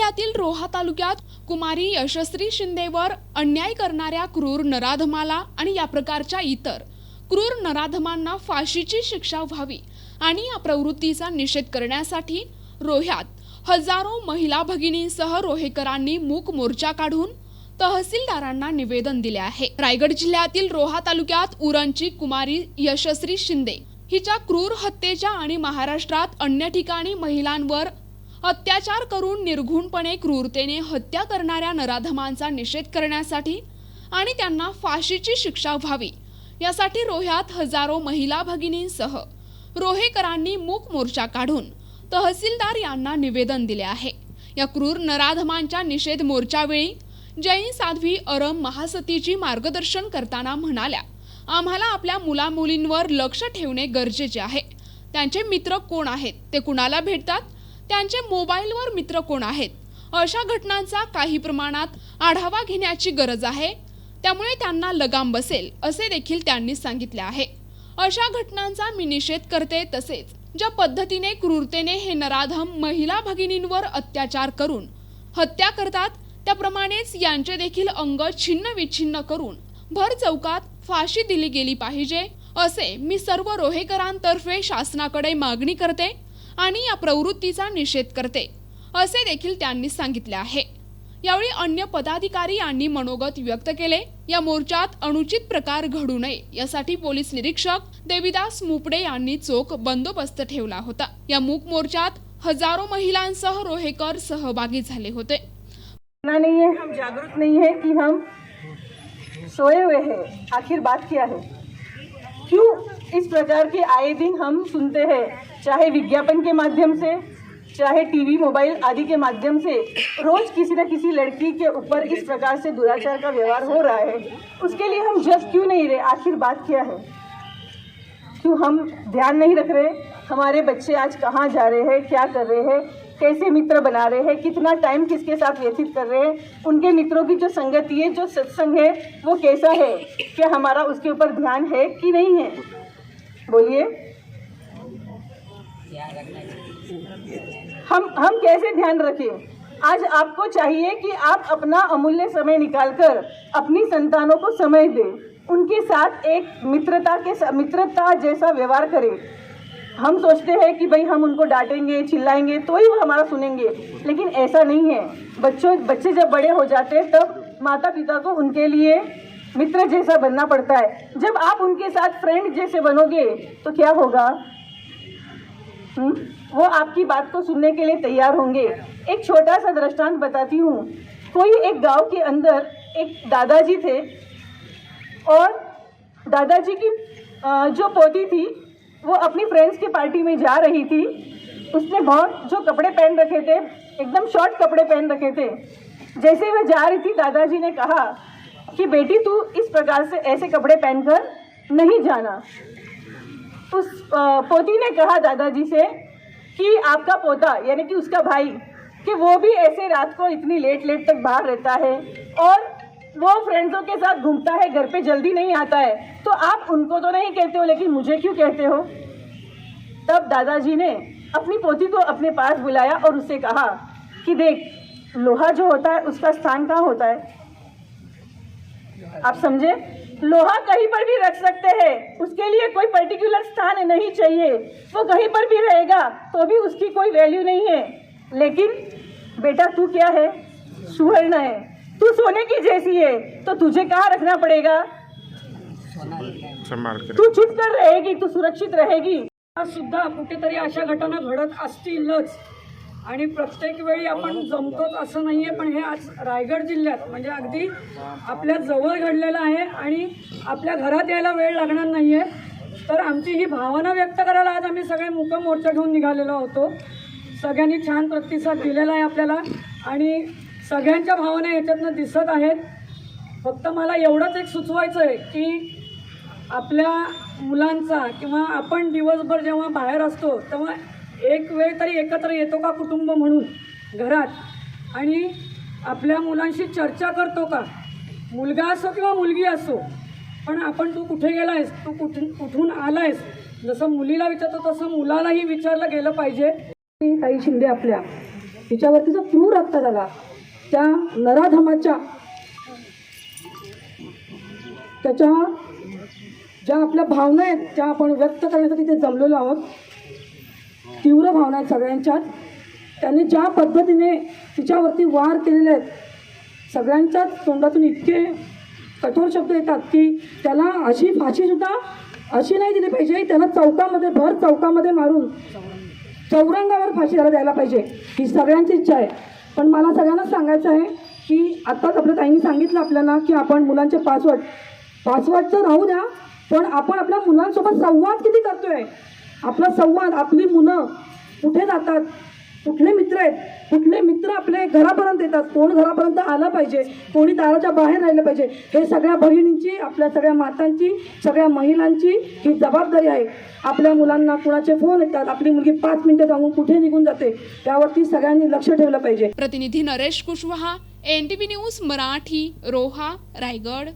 जिल्ह्यातील रोहा तालुक्यात कुमारी यशस्वी शिंदेवर अन्याय करणाऱ्या क्रूर नराधमाला आणि या प्रकारच्या इतर क्रूर नराधमांना फाशीची शिक्षा व्हावी आणि या प्रवृत्तीचा निषेध करण्यासाठी रोह्यात हजारो महिला भगिनींसह रोहेकरांनी मूक मोर्चा काढून तहसीलदारांना निवेदन दिले आहे. रायगड जिल्ह्यातील रोहा तालुक्यात उरणची कुमारी यशस्वी शिंदे हिच्या क्रूर हत्येच्या आणि महाराष्ट्रात अन्य ठिकाणी महिलांवर अत्याचार करून निर्घुणपणे क्रूरतेने हत्या करणाऱ्या नराधमांचा निषेध करण्यासाठी आणि त्यांना फाशीची शिक्षा व्हावी यासाठी रोह्यात हजारो महिला भगिनींसह रोहेकरांनी मूक मोर्चा काढून तहसीलदार यांना निवेदन दिले आहे. या क्रूर नराधमांच्या निषेध मोर्चावेळी जैन साध्वी अरम महासतीची मार्गदर्शन करताना म्हणाल्या आम्हाला आपल्या मुलामुलींवर लक्ष ठेवणे गरजेचे आहे. त्यांचे मित्र कोण आहेत? ते कुणाला भेटतात? त्यांचे मोबाईलवर मित्र कोण आहेत? अशा घटनांचा काही प्रमाणात आढावा घेण्याची गरज आहे. त्यामुळे त्यांना लगाम बसेल असे देखील त्यांनी सांगितले आहे. अशा घटनांचा मी निषेध करते तसेच ज्या पद्धतीने क्रूरतेने हे नराधम महिला भगिनींवर अत्याचार करून हत्या करतात त्याप्रमाणेच यांचे देखील अंग छिन्न विच्छिन्न करून भर चौकात फाशी दिली गेली पाहिजे असे मी सर्व रोहेकरांतर्फे शासनाकडे मागणी करते. आणि या प्रवृत्तीचा निषेध करते. असे देखील त्यांनी सांगितले आहे. यावेळी अन्य पदाधिकारी यांनी मनोगत व्यक्त केले. या मोर्चात अनुचित प्रकार घडू नये यासाठी पोलीस निरीक्षक देविदास मुपडे यांनी चोख बंदोबस्त ठेवला होता. या मूक मोर्चात हजारो महिलांसह रोहेकर सहभागी झाले होते. नहीं है हम जागरूक नहीं है कि हम सोए हुए हैं. आखिर बात क्या है? क्यों इस प्रकार के आए दिन हम सुनते हैं? चाहे विज्ञापन के माध्यम से, चाहे टीवी, मोबाइल आदि के माध्यम से, रोज किसी न किसी लड़की के ऊपर इस प्रकार से दुराचार का व्यवहार हो रहा है। उसके लिए हम जज क्यों नहीं रहे? आखिर बात क्या है? क्यों हम ध्यान नहीं रख रहे? हमारे बच्चे आज कहाँ जा रहे हैं? क्या कर रहे हैं? कैसे मित्र बना रहे हैं? कितना टाइम किसके साथ व्यतीत कर रहे हैं? उनके मित्रों की जो संगति है, जो सत्संग है, वो कैसा है? क्या हमारा उसके ऊपर ध्यान है कि नहीं है? बोलिए। हम हम कैसे ध्यान रखें? आज आपको चाहिए कि आप अपना अमूल्य समय निकालकर अपनी संतानों को समय दें। उनके साथ एक मित्रता के मित्रता जैसा व्यवहार करें। हम सोचते हैं कि भाई हम उनको डांटेंगे, चिल्लाएँगे तो ही वो हमारा सुनेंगे। लेकिन ऐसा नहीं है। बच्चों, बच्चे जब बड़े हो जाते हैं, तब माता पिता को उनके लिए मित्र जैसा बनना पड़ता है। जब आप उनके साथ फ्रेंड जैसे बनोगे तो क्या होगा? वो आपकी बात को सुनने के लिए तैयार होंगे। एक छोटा सा दृष्टांत बताती हूँ। कोई एक गाँव के अंदर एक दादाजी थे और दादाजी की जो पोती थी, वो अपनी फ्रेंड्स की पार्टी में जा रही थी। उसने बहुत, जो कपड़े पहन रखे थे, एकदम शॉर्ट कपड़े पहन रखे थे। जैसे ही वह जा रही थी, दादाजी ने कहा कि, बेटी, तू इस प्रकार से ऐसे कपड़े पहनकर नहीं जाना। उस पोती ने कहा दादाजी से कि आपका पोता, यानी कि उसका भाई, कि वो भी ऐसे रात को इतनी लेट लेट तक बाहर रहता है और वो फ्रेंड्सों के साथ घूमता है, घर पे जल्दी नहीं आता है। तो आप उनको तो नहीं कहते हो, लेकिन मुझे क्यों कहते हो? तब दादाजी ने अपनी पोती को अपने पास बुलाया और उससे कहा कि देख, लोहा जो होता है, उसका स्थान कहाँ होता है? आप समझे? लोहा कहीं पर भी रख सकते हैं। उसके लिए कोई पर्टिकुलर स्थान नहीं चाहिए। वो कहीं पर भी रहेगा तो भी उसकी कोई वैल्यू नहीं है। लेकिन बेटा तू क्या है? सुवर्ण है। तू सोने की जैसी है तो तुझे कहाँ रखना पड़ेगा? तू चुप कर रहेगी तू सुरक्षित रहेगी। आज सुद्धा कुठेतरी अशा घटना घडत असतीलच। आणि प्रत्येक वेळी आपण जमतोच असं नाही आहे पण हे आज रायगड जिल्ह्यात म्हणजे अगदी आपल्या जवळ घडलेलं आहे आणि आपल्या घरात यायला वेळ लागणार नाही आहे तर आमची ही भावना व्यक्त करायला आज आम्ही सगळे मुकम मोर्चा घेऊन निघालेलो होतो. सगळ्यांनी छान प्रतिसाद दिलेला आहे आपल्याला आणि सगळ्यांच्या भावना याच्यातनं दिसत आहेत. फक्त मला एवढंच एक सुचवायचं आहे की आपल्या मुलांचा किंवा आपण दिवसभर जेव्हा बाहेर असतो तेव्हा एक वेळ तरी एकत्र येतो का कुटुंब म्हणून? घरात. आणि आपल्या मुलांशी चर्चा करतो का? मुलगा असो किंवा मुलगी असो पण आपण तू कुठे गेला आहेस तू कुठून कुठून आला आहेस जसं मुलीला विचारतो तसं मुलालाही विचारलं गेलं पाहिजे. ताई शिंदे आपल्या तिच्यावरती जो क्रूर हत्या झाला त्या नराधमाच्या त्याच्या ज्या आपल्या भावना आहेत त्या आपण व्यक्त करण्यासाठी ते जमलेलो आहोत. तीव्र भावना आहेत सगळ्यांच्यात. त्यांनी ज्या पद्धतीने तिच्यावरती वार केलेले आहेत सगळ्यांच्याच तोंडातून इतके कठोर शब्द येतात की त्याला अशी फाशीसुद्धा अशी नाही दिली पाहिजे. त्याला चौकामध्ये भर चौकामध्ये मारून चौरंगावर फाशी त्याला द्यायला पाहिजे. ही सगळ्यांची इच्छा आहे. पण मला सगळ्यांनाच सांगायचं आहे की आत्ताच आपल्या ताईंनी सांगितलं आपल्याला की आपण मुलांचे पासवर्ड पासवर्ड तर राहू द्या पण आपण आपल्या मुलांसोबत संवाद किती करतोय? आपला संवाद आपली मुलं कुठे जातात? कुठले मित्र आहेत? कुठले मित्र आपले घरापर्यंत येतात? कोण घरापर्यंत आलं पाहिजे? कोणी दाराच्या बाहेर राहिलं पाहिजे? हे सगळ्या बहिणींची आपल्या सगळ्या मातांची सगळ्या महिलांची ही जबाबदारी आहे. आपल्या मुलांना कुणाचे फोन येतात? आपली मुलगी पाच मिनिटं जाऊन कुठे निघून जाते? त्यावरती सगळ्यांनी लक्ष ठेवलं पाहिजे. प्रतिनिधी Naresh Kushwaha N T news Marathi Roha Raigad.